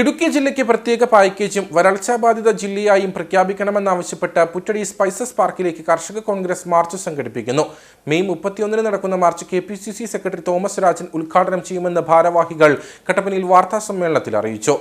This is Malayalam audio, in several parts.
ഇടുക്കി ജില്ലയ്ക്ക് പ്രത്യേക പാക്കേജും വരൾച്ചാ ബാധിത ജില്ലയായും പ്രഖ്യാപിക്കണമെന്നാവശ്യപ്പെട്ട് പുറ്റടി സ്പൈസസ് പാർക്കിലേക്ക് കർഷക കോൺഗ്രസ് മാർച്ച് സംഘടിപ്പിക്കുന്നു. മെയ് മുപ്പത്തിയൊന്നിന് നടക്കുന്ന march K P C C secretary Thomas Rajan ഉദ്ഘാടനം ചെയ്യുമെന്ന് ഭാരവാഹികൾ കട്ടപ്പനയിൽ വാർത്താ സമ്മേളനത്തിൽ അറിയിച്ചു.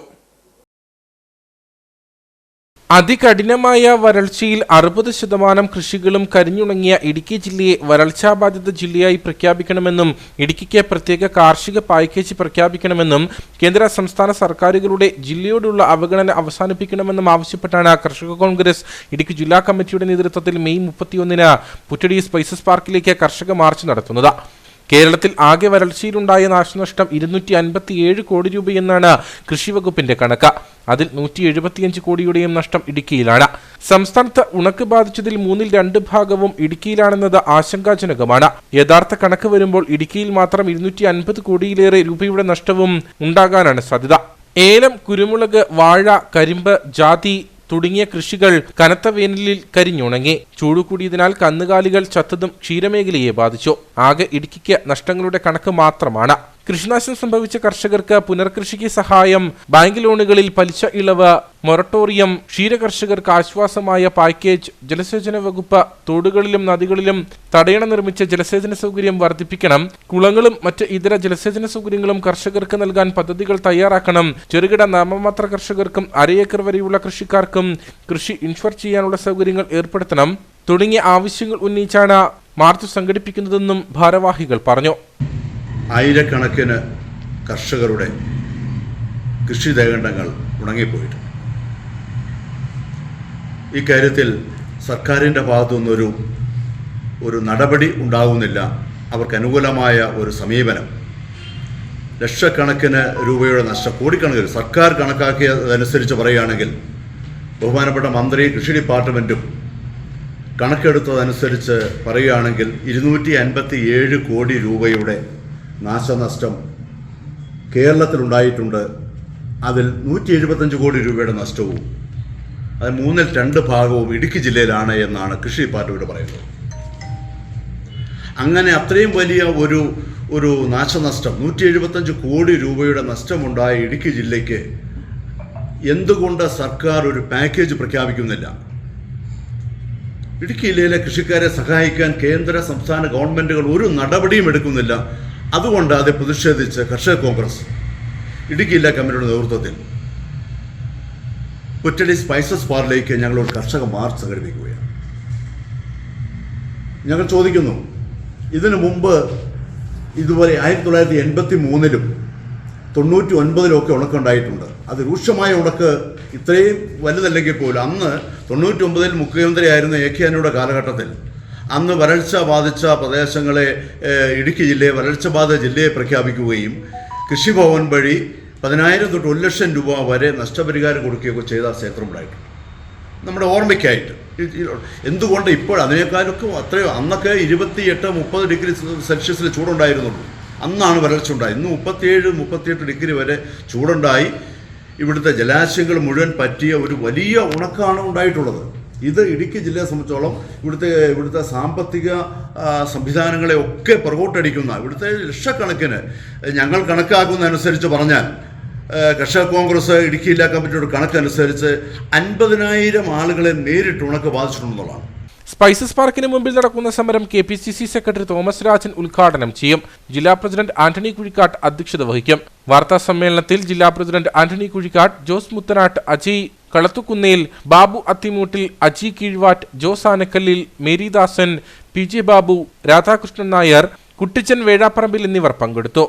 അതികഠിനമായ വരൾച്ചയിൽ അറുപത് ശതമാനം കൃഷികളും കരിഞ്ഞുണങ്ങിയ ഇടുക്കി ജില്ലയെ വരൾച്ചാബാധിത ജില്ലയായി പ്രഖ്യാപിക്കണമെന്നും ഇടുക്കിക്ക് പ്രത്യേക കാർഷിക പാക്കേജ് പ്രഖ്യാപിക്കണമെന്നും കേന്ദ്ര സംസ്ഥാന സർക്കാരുകളുടെ ജില്ലയോടുള്ള അവഗണന അവസാനിപ്പിക്കണമെന്നും ആവശ്യപ്പെട്ടാണ് കർഷക കോൺഗ്രസ്. ഇടുക്കി ജില്ലാ കമ്മിറ്റിയുടെ നേതൃത്വത്തിൽ മെയ് മുപ്പത്തിയൊന്നിന് പുറ്റടി സ്പൈസസ് പാർക്കിലേക്ക് കർഷക മാർച്ച് നടത്തുന്നത്. കേരളത്തിൽ ആകെ വരൾച്ചയിലുണ്ടായ നാശനഷ്ടം ഇരുന്നൂറ്റി അൻപത്തിയേഴ് കോടി രൂപയെന്നാണ് കൃഷിവകുപ്പിന്റെ കണക്ക്. അതിൽ നൂറ്റി എഴുപത്തിയഞ്ച് കോടിയുടെയും നഷ്ടം ഇടുക്കിയിലാണ്. സംസ്ഥാനത്ത് ഉണക്ക് ബാധിച്ചതിൽ മൂന്നിൽ രണ്ട് ഭാഗവും ഇടുക്കിയിലാണെന്നത് ആശങ്കാജനകമാണ്. യഥാർത്ഥ കണക്ക് വരുമ്പോൾ ഇടുക്കിയിൽ മാത്രം ഇരുന്നൂറ്റി അൻപത് കോടിയിലേറെ രൂപയുടെ നഷ്ടവും ഉണ്ടാകാനാണ് സാധ്യത. ഏലം കുരുമുളക് വാഴ കരിമ്പ് ജാതി തുടങ്ങിയ കൃഷികൾ കനത്ത വേനലിൽ കരിഞ്ഞുണങ്ങി. ചൂട് കൂടിയതിനാൽ കന്നുകാലികൾ ചത്തതും ക്ഷീരമേഖലയെ ബാധിച്ചു. ആകെ ഇടുക്കിക്ക് നഷ്ടങ്ങളുടെ കണക്ക് മാത്രമാണ്. കൃഷിനാശം സംഭവിച്ച കർഷകർക്ക് പുനർകൃഷിക്ക് സഹായം ബാങ്ക് ലോണുകളിൽ പലിശ ഇളവ് മൊറട്ടോറിയം ക്ഷീര കർഷകർക്ക് ആശ്വാസമായ പാക്കേജ് ജലസേചന വകുപ്പ് തോടുകളിലും നദികളിലും തടയണ നിർമ്മിച്ച ജലസേചന സൗകര്യം വർദ്ധിപ്പിക്കണം കുളങ്ങളും മറ്റ് ഇതര ജലസേചന സൗകര്യങ്ങളും കർഷകർക്ക് നൽകാൻ പദ്ധതികൾ തയ്യാറാക്കണം ചെറുകിട നാമമാത്ര കർഷകർക്കും അരയേക്കർ വരെയുള്ള കൃഷിക്കാർക്കും കൃഷി ഇൻഷുർ ചെയ്യാനുള്ള സൗകര്യങ്ങൾ ഏർപ്പെടുത്തണം തുടങ്ങിയ ആവശ്യങ്ങൾ ഉന്നയിച്ചാണ് മാർച്ച് സംഘടിപ്പിക്കുന്നതെന്നും ഭാരവാഹികൾ പറഞ്ഞു. ആയിരക്കണക്കിന് കർഷകരുടെ കൃഷി കൃഷിദേഹണ്ഡങ്ങൾ ഉണങ്ങിപ്പോയിട്ടുണ്ട് ഇക്കാര്യത്തിൽ സർക്കാരിന്റെ ഭാഗത്തുനിന്നൊരു ഒരു നടപടി ഉണ്ടാകുന്നില്ല അവർക്ക് അനുകൂലമായ ഒരു സമീപനം. ലക്ഷക്കണക്കിന് രൂപയുടെ നഷ്ടം കോടിക്കണക്കിന് സർക്കാർ കണക്കാക്കിയതനുസരിച്ച് പറയുകയാണെങ്കിൽ ബഹുമാനപ്പെട്ട മന്ത്രി കൃഷി ഡിപ്പാർട്ട്മെന്റും കണക്കെടുത്തതനുസരിച്ച് പറയുകയാണെങ്കിൽ ഇരുന്നൂറ്റി അൻപത്തി ഏഴ് കോടി രൂപയുടെ നാശനഷ്ടം കേരളത്തിലുണ്ടായിട്ടുണ്ട്. അതിൽ നൂറ്റി എഴുപത്തഞ്ച് കോടി രൂപയുടെ നഷ്ടവും അത് മൂന്നിൽ രണ്ട് ഭാഗവും ഇടുക്കി ജില്ലയിലാണ് എന്നാണ് കൃഷി ഡിപ്പാർട്ട്മെന്റ് പറയുന്നത്. അങ്ങനെ അത്രയും വലിയ ഒരു ഒരു നാശനഷ്ടം നൂറ്റി എഴുപത്തഞ്ച് കോടി രൂപയുടെ നഷ്ടമുണ്ടായ ഇടുക്കി ജില്ലയ്ക്ക് എന്തുകൊണ്ട് സർക്കാർ ഒരു പാക്കേജ് പ്രഖ്യാപിക്കുന്നില്ല? ഇടുക്കി ജില്ലയിലെ കൃഷിക്കാരെ സഹായിക്കാൻ കേന്ദ്ര സംസ്ഥാന ഗവൺമെന്റുകൾ ഒരു നടപടിയും എടുക്കുന്നില്ല. അതുകൊണ്ട് അത് പ്രതിഷേധിച്ച് കർഷക കോൺഗ്രസ് ഇടുക്കി ജില്ലാ കമ്മിറ്റിയുടെ നേതൃത്വത്തിൽ കുറ്റടി സ്പൈസസ് ബാറിലേക്ക് ഞങ്ങളൊരു കർഷക മാർച്ച് സംഘടിപ്പിക്കുകയാണ്. ഞങ്ങൾ ചോദിക്കുന്നു ഇതിനു മുമ്പ് ഇതുപോലെ ആയിരത്തി തൊള്ളായിരത്തി എൺപത്തി മൂന്നിലും തൊണ്ണൂറ്റി ഒൻപതിലും ഒക്കെ ഉണക്കുണ്ടായിട്ടുണ്ട്. അത് രൂക്ഷമായ ഉണക്ക് ഇത്രയും വലുതല്ലെങ്കിൽ പോലും അന്ന് തൊണ്ണൂറ്റി ഒമ്പതിൽ മുഖ്യമന്ത്രിയായിരുന്ന എ കെ ആന്റണിയുടെ കാലഘട്ടത്തിൽ അന്ന് വരൾച്ച ബാധിച്ച പ്രദേശങ്ങളെ ഇടുക്കി ജില്ലയെ വരൾച്ച ബാധിത ജില്ലയെ പ്രഖ്യാപിക്കുകയും കൃഷിഭവൻ വഴി പതിനായിരം തൊട്ട് ഒരു ലക്ഷം രൂപ വരെ നഷ്ടപരിഹാരം കൊടുക്കുകയൊക്കെ ചെയ്ത ക്ഷേത്രം ഉണ്ടായിട്ടുണ്ട് നമ്മുടെ ഓർമ്മയ്ക്കായിട്ട്. എന്തുകൊണ്ട് ഇപ്പോൾ അതിനേക്കാളൊക്കെ അത്രയോ അന്നൊക്കെ ഇരുപത്തിയെട്ട് മുപ്പത് ഡിഗ്രി സെൽഷ്യസിൽ ചൂടുണ്ടായിരുന്നുള്ളൂ. അന്നാണ് വരൾച്ച ഉണ്ടായത്. ഇന്ന് മുപ്പത്തിയേഴ് മുപ്പത്തിയെട്ട് ഡിഗ്രി വരെ ചൂടുണ്ടായി. ഇവിടുത്തെ ജലാശയങ്ങൾ മുഴുവൻ പറ്റിയ ഒരു വലിയ ഉണക്കാണ് ഉണ്ടായിട്ടുള്ളത്. ഇത് ഇടുക്കി ജില്ലയെ സംബന്ധിച്ചോളം ഇവിടുത്തെ ഇവിടുത്തെ സാമ്പത്തിക സംവിധാനങ്ങളെ ഒക്കെ പുറകോട്ടടിക്കുന്ന ഇവിടുത്തെ ലക്ഷക്കണക്കിന് ഞങ്ങൾ കണക്കാക്കുന്നതനുസരിച്ച് പറഞ്ഞാൽ കർഷക കോൺഗ്രസ് ഇടുക്കി ജില്ലാ കമ്മിറ്റിയുടെ കണക്കനുസരിച്ച് അൻപതിനായിരം ആളുകളെ നേരിട്ട് ഉണക്ക് ബാധിച്ചിട്ടുണ്ടെന്നുള്ളതാണ്. സ്പൈസസ് പാർക്കിന് മുമ്പിൽ നടക്കുന്ന സമരം K P C C secretary Thomas Rajan ഉദ്ഘാടനം ചെയ്യും. ജില്ലാ പ്രസിഡന്റ് ആന്റണി കുഴിക്കാട്ട് അധ്യക്ഷത വഹിക്കും. വാർത്താ സമ്മേളനത്തിൽ ജില്ലാ president Antony Kuzhikkattu Jose Muthanattu Ajay Kalathukunnel Babu Athimoottil Aji Keezhvattu Jose Anakkallil Maridasan P J Babu Radhakrishnan Nair Kuttichan Vezhaparambil എന്നിവർ പങ്കെടുത്തു.